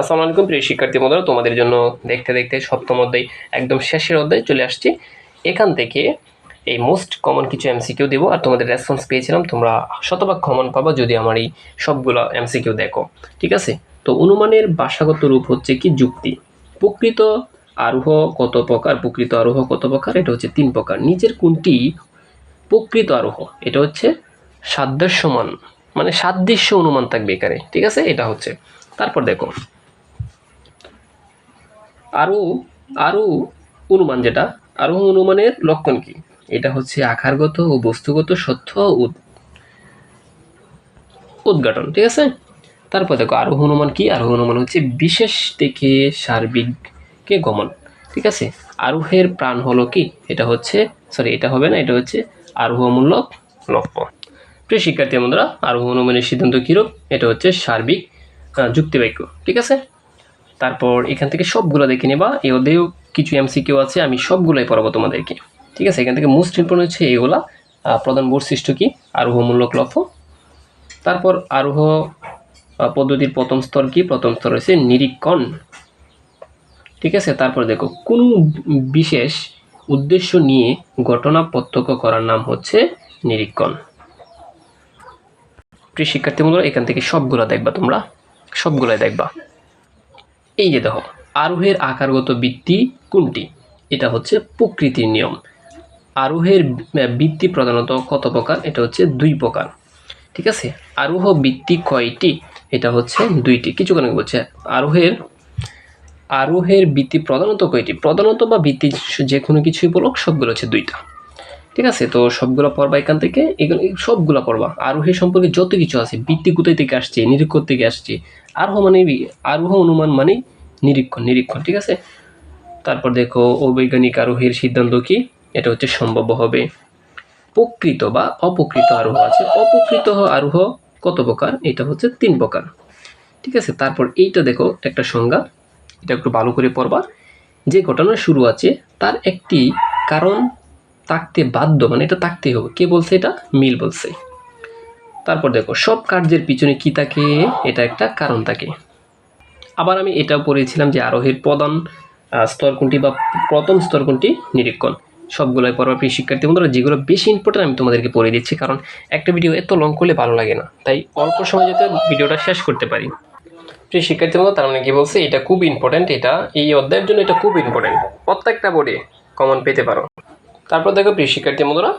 আসসালামু আলাইকুম, প্রিয় শিক্ষার্থী বন্ধুরা, তোমাদের জন্য দেখতে দেখতে সপ্তম অধ্যায় একদম শেষের অধ্যায় চলে আসছি। এখান থেকে এই মোস্ট কমন কিছু এমসিকিউ দেবো, আর তোমাদের রেসপন্স পেয়েছিলাম, তোমরা শতভাগ কমন পাবা যদি আমার এই সবগুলো এমসিকিউ দেখো, ঠিক আছে? তো অনুমানের ভাষাগত রূপ হচ্ছে কি? যুক্তি। প্রকৃত আরোহ কত প্রকার? প্রকৃত আরোহ কত প্রকার? এটা হচ্ছে তিন প্রকার। নিচের কোনটি প্রকৃত আরোহ? এটা হচ্ছে সাদৃশ্যমান মানে সাদৃশ্য অনুমান থাকবে এখানে, ঠিক আছে? এটা হচ্ছে। তারপর দেখো আরও আরও অনুমান যেটা আরও অনুমানের লক্ষণ কি? এটা হচ্ছে আকারগত ও বস্তুগত সত্য উদ- উদ্ঘাটন, ঠিক আছে? তারপর দেখো আরোহ অনুমান কি? আরোহ অনুমান হচ্ছে বিশেষ থেকে সার্বিককে গমন, ঠিক আছে? আরোহের প্রাণ হলো কি? এটা হচ্ছে সরি এটা হবে না, এটা হচ্ছে আরোহমূলক লক্ষ্য প্রিয় শিক্ষার্থী বন্ধুরা, আরোহ অনুমানের সিদ্ধান্ত কীরূপ? এটা হচ্ছে সার্বিক যুক্তিবাক্য, ঠিক আছে? তারপর এখান থেকে সবগুলো দেখে নেবা। এই অধ্যায়েও কিছু এমসিকিউ আছে, আমি সবগুলোই পড়াবো তোমাদেরকে। ঠিক আছে? এখান থেকে মোস্ট ইম্পর্টেন্ট হচ্ছে এগুলা প্রধান বৈশিষ্ট্য কি? আরোহমূলক লক্ষ্য। তারপর আরোহ পদ্ধতির প্রথম স্তর কি? প্রথম স্তর হচ্ছে নিরীক্ষণ। ঠিক আছে? তারপর দেখো, কোন বিশেষ উদ্দেশ্য নিয়ে ঘটনা প্রত্যক্ষ করার নাম হচ্ছে নিরীক্ষণ। প্রিয় শিক্ষার্থী বন্ধুরা এখান থেকে সবগুলো দেখবা তোমরা। সবগুলাই দেখবা। এই যে দেখো, আরোহের আকারগত বৃত্তি কোনটি? এটা হচ্ছে প্রকৃতির নিয়ম। আরোহের বৃত্তি প্রধানত কত প্রকার? এটা হচ্ছে দুই প্রকার। ঠিক আছে? আরোহ বৃত্তি কয়টি? এটা হচ্ছে দুইটি। কিছু কারণে বলছে, আরোহের আরোহের বৃত্তি প্রধানত কয়টি? প্রধানত বা বৃত্তি যে কোনো কিছুই বলুক, সবগুলো হচ্ছে দুইটা। ঠিক আছে? তো সবগুলো পড়বা এখান থেকে। এগুলো সবগুলো পড়বা। আরোহের সম্পর্কে যত কিছু আছে, বৃত্তি কোথায় থেকে আসছে নিরীক্ষণ থেকে আসছে আরোহ মানে আরোহ অনুমান মানে নিরীক্ষণ নিরীক্ষণ, ঠিক আছে? তারপর দেখো অবৈজ্ঞানিক আরোহীর সিদ্ধান্ত কি? এটা হচ্ছে সম্ভব হবে। প্রকৃত বা অপকৃত আরোহ আছে। অপকৃত আরোহ কত প্রকার? এটা হচ্ছে তিন প্রকার। ঠিক আছে? তারপর এইটা দেখো, একটা সংজ্ঞা। এটা একটু ভালো করে পড়বা। যে ঘটনা শুরু আছে, তার একটি কারণ থাকতে বাধ্য মানে এটা থাকতেই হবে। কে বলছে এটা? মিল বলছে। তারপর দেখো, সব কার্যের পিছনে কি থাকে? এটা একটা কারণ থাকে। আবার আমি এটাও পড়েছিলাম যে আরোহের প্রধান স্তর কোনটি বা প্রথম স্তর কোনটি নিরীক্ষণ। সবগুলোই পড়বা প্রিয় শিক্ষার্থী বন্ধুরা, যেগুলো বেশি ইম্পর্টেন্ট আমি তোমাদেরকে পড়ে দিচ্ছি, কারণ একটা ভিডিও এত লং করলে ভালো লাগে না। তাই অল্প সময় যাতে ভিডিওটা শেষ করতে পারি। প্রিয় শিক্ষার্থী বন্ধু তার মানে কি বলছে? এটা খুব ইম্পর্টেন্ট এটা এই অধ্যায়ের জন্য এটা খুব ইম্পর্টেন্ট প্রত্যেকটা বোর্ডে কমন পেতে পারো। তারপর দেখো, প্রিয় শিক্ষার্থী বন্ধুরা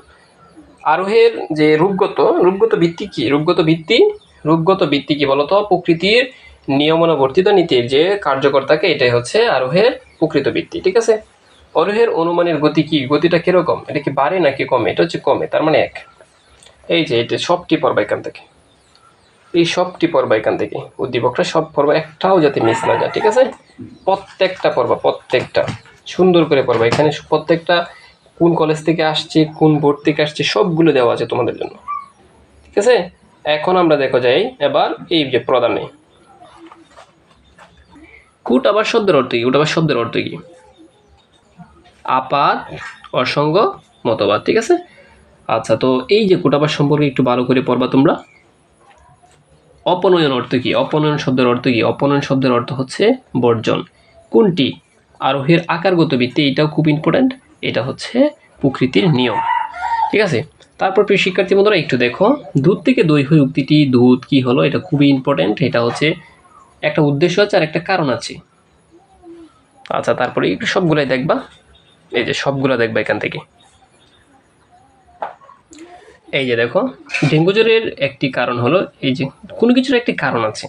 আরোহের যে রূপগত রূপগত ভিত্তি কি? রূপগত ভিত্তি রূপগত ভিত্তি কি বলতো? প্রকৃতির নিয়মানুবর্তিত নীতির যে কার্যকর থাকে এটাই হচ্ছে আরোহের প্রকৃত ভিত্তি, ঠিক আছে? আরোহের অনুমানের গতি কি? গতিটা কীরকম? এটা কি বাড়ে নাকি কমে? এটা হচ্ছে কমে, তার মানে এক। এই যে এটা সবটি পর্ব এখান থেকে। এই সবটি পর্ব এখান থেকে। উদ্দীপকটা সব পর্ব একটাও যাতে মিস না যায়, ঠিক আছে? প্রত্যেকটা পর্ব, প্রত্যেকটা। সুন্দর করে পড়বা এখানে প্রত্যেকটা কোন কলেজ থেকে আসছে, কোন বোর্ড থেকে আসছে, সবগুলো দেওয়া আছে তোমাদের জন্য। ঠিক আছে? এখন আমরা দেখো যাই, এবার এই যে প্রদানে কুট আবার শব্দের অর্থ কি? কুট আবার শব্দের অর্থ কি? আপাত, অসঙ্গ, মতবাদ, ঠিক আছে? আচ্ছা তো এই যে কুটাবার সম্পর্কে একটু ভালো করে পড়বা তোমরা। অপনয়ন অর্থ কি? অপনয়ন শব্দের অর্থ কি? অপনয়ন শব্দের অর্থ হচ্ছে বর্জন। কোনটি? আরোহের আকারগত ভিত্তি এটাও খুব ইম্পর্ট্যান্ট এটা হচ্ছে প্রকৃতির নিয়ম। ঠিক আছে? তারপর প্রিয় শিক্ষার্থী বন্ধুরা, একটু দেখো। দুধ থেকে দই হয়ে উক্তিটি দুধ কি হলো? এটা খুবই ইম্পর্ট্যান্ট এটা হচ্ছে একটা উদ্দেশ্য আছে আর একটা কারণ আছে। আচ্ছা তারপরে একটু সবগুলাই দেখবা। এই যে সবগুলো দেখবা এখান থেকে। এই যে দেখো, ডেঙ্গু জ্বরের একটি কারণ হলো এই যে কোনো কিছুর একটি কারণ আছে।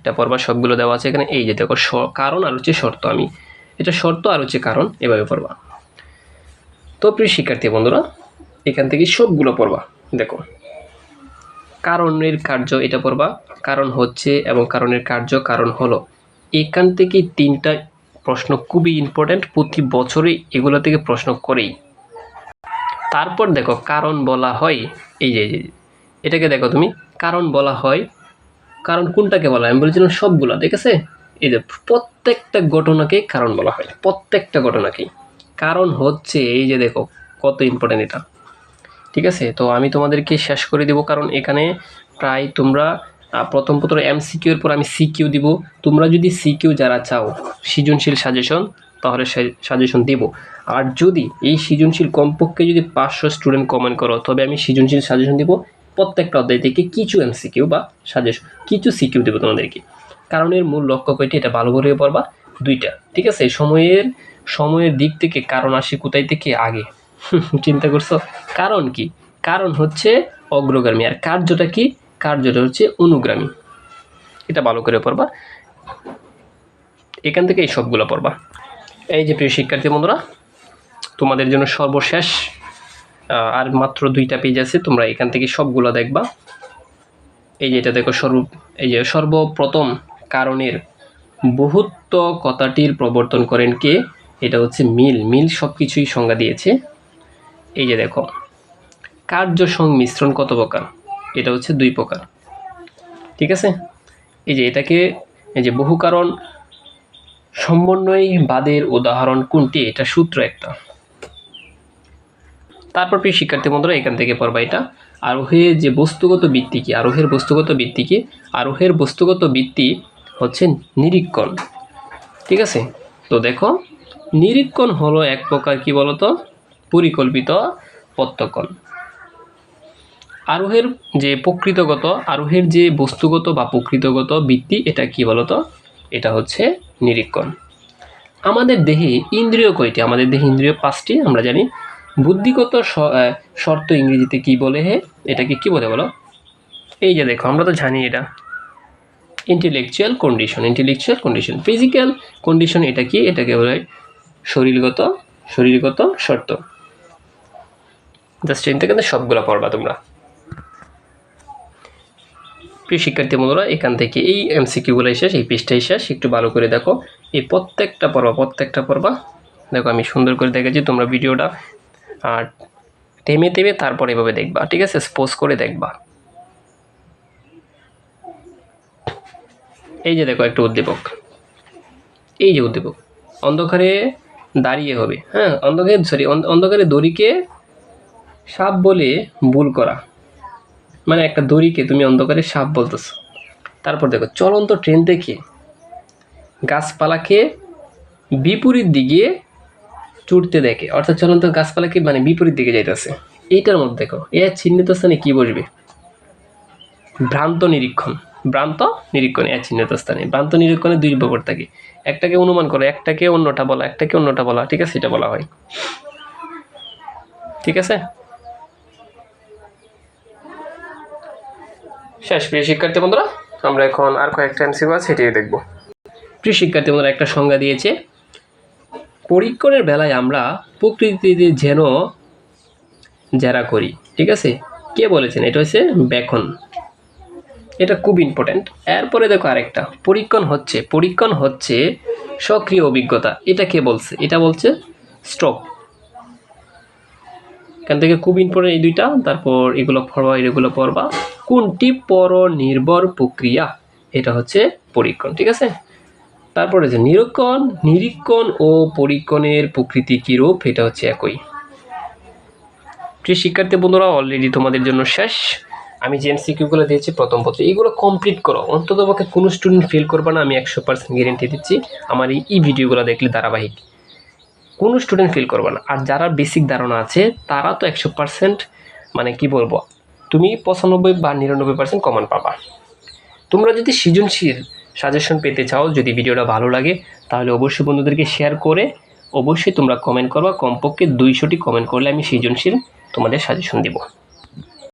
এটা পড়বা সবগুলো দেওয়া আছে এখানে। এই যে দেখো কারণ আর হচ্ছে শর্ত। আমি এটা শর্ত আর হচ্ছে কারণ এভাবে পড়বা। তো প্রিয় শিক্ষার্থী বন্ধুরা এখান থেকে সবগুলো পড়বা। দেখো কারণের কার্য এটা পড়বা কারণ হচ্ছে এবং কারণের কার্য কারণ হলো। এখান থেকে তিনটা প্রশ্ন খুবই ইম্পর্ট্যান্ট প্রতি বছরই এগুলো থেকে প্রশ্ন করেই। তারপর দেখো কারণ বলা হয় এই যে এই যে, এটাকে দেখো তুমি কারণ বলা হয় কারণ কোনটাকে বলা হয়? আমি বলেছিলাম সবগুলা দেখেছে এই যে প্রত্যেকটা ঘটনাকেই কারণ বলা হয় প্রত্যেকটা ঘটনাকেই। কারণ হচ্ছে এই যে দেখো, কত ইম্পর্টেন্ট এটা। ঠিক আছে? তো আমি তোমাদেরকে শেষ করে দেবো, কারণ এখানে প্রায় তোমরা প্রথম পত্র এমসিকিউ এর পর আমি সিকিউ দিব। তোমরা যদি সিকিউ যারা চাও, সৃজনশীল সাজেশন তাহলে সাজেশন দেব। আর যদি এই সৃজনশীল কমপক্ষে যদি পাঁচশো স্টুডেন্ট কমেন্ট করো, তবে আমি সৃজনশীল সাজেশন দিব প্রত্যেকটা অধ্যায় থেকে কিছু এমসিকিউ বা সাজেশন কিছু সিকিউ দেবো তোমাদেরকে। কারণ এর মূল লক্ষ্য কয়টি, এটা ভালো করে পড়বা। দুইটা, ঠিক আছে? সময়ের সময়ের দিক থেকে কারণ আসে কোথায় থেকে? আগে। চিন্তা করছ? কারণ কি? কারণ হচ্ছে অগ্রগামী। আর কার্যটা কি? কার্যটা হচ্ছে অনুগামী। এটা ভালো করে পড়বা। এখান থেকে এই সবগুলো পড়বা। এই যে প্রিয় শিক্ষার্থী বন্ধুরা, তোমাদের জন্য সর্বশেষ আর মাত্র দুইটা পেজ আছে, তোমরা এখান থেকে সবগুলো দেখবা। এই যে এটা দেখো সর্ব, এই যে সর্বপ্রথম কারণের বহুত্ব কথাটির প্রবর্তন করেন কে? এটা হচ্ছে মিল। মিল সব কিছুই সংজ্ঞা দিয়েছে। এই যে দেখো, কার্য সংমিশ্রণ কত প্রকার? এটা হচ্ছে দুই প্রকার। ঠিক আছে? এই যে এটাকে, এই যে বহু কারণ সমন্বয় বাদের উদাহরণ কোনটি? এটা সূত্র একটা। তারপর প্রিয় শিক্ষার্থী বন্ধুরা, এখান থেকে পড়বা এটা। আরোহের যে বস্তুগত ভিত্তি কি? আরোহের বস্তুগত ভিত্তি কি? আরোহের বস্তুগত ভিত্তি হচ্ছে নিরীক্ষণ। ঠিক আছে? তো দেখো, নিরীক্ষণ হলো এক প্রকার কি বলতো? পরিকল্পিত প্রত্যক্ষণ। আরোহের যে প্রকৃতগত, আরোহের যে বস্তুগত বা প্রকৃতগত বৃত্তি এটা কি বলতো? এটা হচ্ছে নিরীক্ষণ। আমাদের দেহে ইন্দ্রিয় কয়টি? আমাদের দেহে ইন্দ্রিয় পাঁচটি, আমরা জানি। বুদ্ধিগত শর্ত ইংরেজিতে কি বলে হে? এটাকে কি বলে বলো? এই যে দেখো, আমরা তো জানি এটা। Intellectual condition intellectual condition physical condition এটা কি? এটাকে বলে শরীরগত শরীরগত শর্ত। জাস্ট চিন্তা কিন্তু সবগুলো পড়বা তোমরা। প্রিয় শিক্ষার্থী বন্ধুরা, এখান থেকে এই এমসিকিউগুলো শেষ, এই পেজটাই শেষ। একটু ভালো করে দেখো, এই প্রত্যেকটা পড়বা প্রত্যেকটা পড়বা। দেখো, আমি সুন্দর করে দেখেছি তোমরা ভিডিওটা। আর টেমে টেমে তারপর এভাবে দেখবা, ঠিক আছে? স্পোজ করে দেখবা। এই যে দেখো একটা উদ্দীপক। এই যে উদ্দীপক। অন্ধকারে দাঁড়িয়ে হবে। হ্যাঁ অন্ধকারে সরি অন্ধকারে দড়িকে সাপ বলে ভুল করা। মানে একটা দড়িকে তুমি অন্ধকারে সাপ বলতেছো। তারপর দেখো, চলন্ত ট্রেন দেখে গাছপালাকে বিপরীত দিকে চুটতে দেখে। অর্থাৎ চলন্ত গাছপালাকে মানে বিপরীত দিকে যাইতেছে। এইটার মধ্যে দেখো এর চিহ্নিত স্থানে কী বসবে? ভ্রান্ত নিরীক্ষণ। ভ্রান্ত, নিরীক্ষণ এর চিহ্নিত স্থানে ভ্রান্ত, নিরীক্ষণে দুই ব্যাপার থাকে। একটাকে অনুমান করো, একটাকে অন্যটা বলা, একটাকে অন্যটা বলা, ঠিক আছে? এটা বলা হয়। ঠিক আছে? শেষ, প্রিয় শিক্ষার্থী বন্ধুরা, আমরা এখন আর কয়েকটা এমসিকিউ আছে, সেটিও দেখব। প্রিয় শিক্ষার্থী বন্ধুরা, একটা সংজ্ঞা দিয়েছে, পরীক্ষণের বেলায় আমরা প্রকৃতিতে যেন যারা করি, ঠিক আছে? কে বলেছেন? এটা হচ্ছে বেখন এটা খুব ইম্পর্ট্যান্ট এরপরে দেখো আরেকটা। পরীক্ষণ হচ্ছে। পরীক্ষণ হচ্ছে সক্রিয় অভিজ্ঞতা। এটা কে বলছে? এটা বলছে স্ট্রোক এখান থেকে খুব ইম্পর্টেন্ট এই দুইটা। তারপর এগুলো পড়বা এগুলো পড়বা। কোনটি পর নির্ভর প্রক্রিয়া? এটা হচ্ছে পরীক্ষণ, ঠিক আছে? তারপরে যে নিরীক্ষণ নিরীক্ষণ ও পরীক্ষণের প্রকৃতি কীরূপ? এটা হচ্ছে একই। প্রিয় শিক্ষার্থী বন্ধুরা অলরেডি তোমাদের জন্য শেষ। আমি যে এমসিকিউগুলো দিয়েছি প্রথম পত্রে এইগুলো কমপ্লিট করো। অন্তত পক্ষে কোনো স্টুডেন্ট ফেল করবে না, আমি একশো পার্সেন্ট গ্যারেন্টি দিচ্ছি আমার এই ভিডিওগুলো দেখলে ধারাবাহিক। কোনো স্টুডেন্ট ফেল করবে না। আর যারা বেসিক ধারণা আছে, তারা তো একশো পার্সেন্ট মানে কি বলব, তুমি পঁচানব্বই বা নিরানব্বই পার্সেন্ট কমন পাবা। তোমরা যদি সৃজনশীল সাজেশন পেতে চাও, যদি ভিডিওটা ভালো লাগে, তাহলে অবশ্যই বন্ধুদেরকে শেয়ার করে অবশ্যই তোমরা কমেন্ট করবা। কমপক্ষে দুইশোটি কমেন্ট করলে আমি সৃজনশীল তোমাদের সাজেশন দেবো।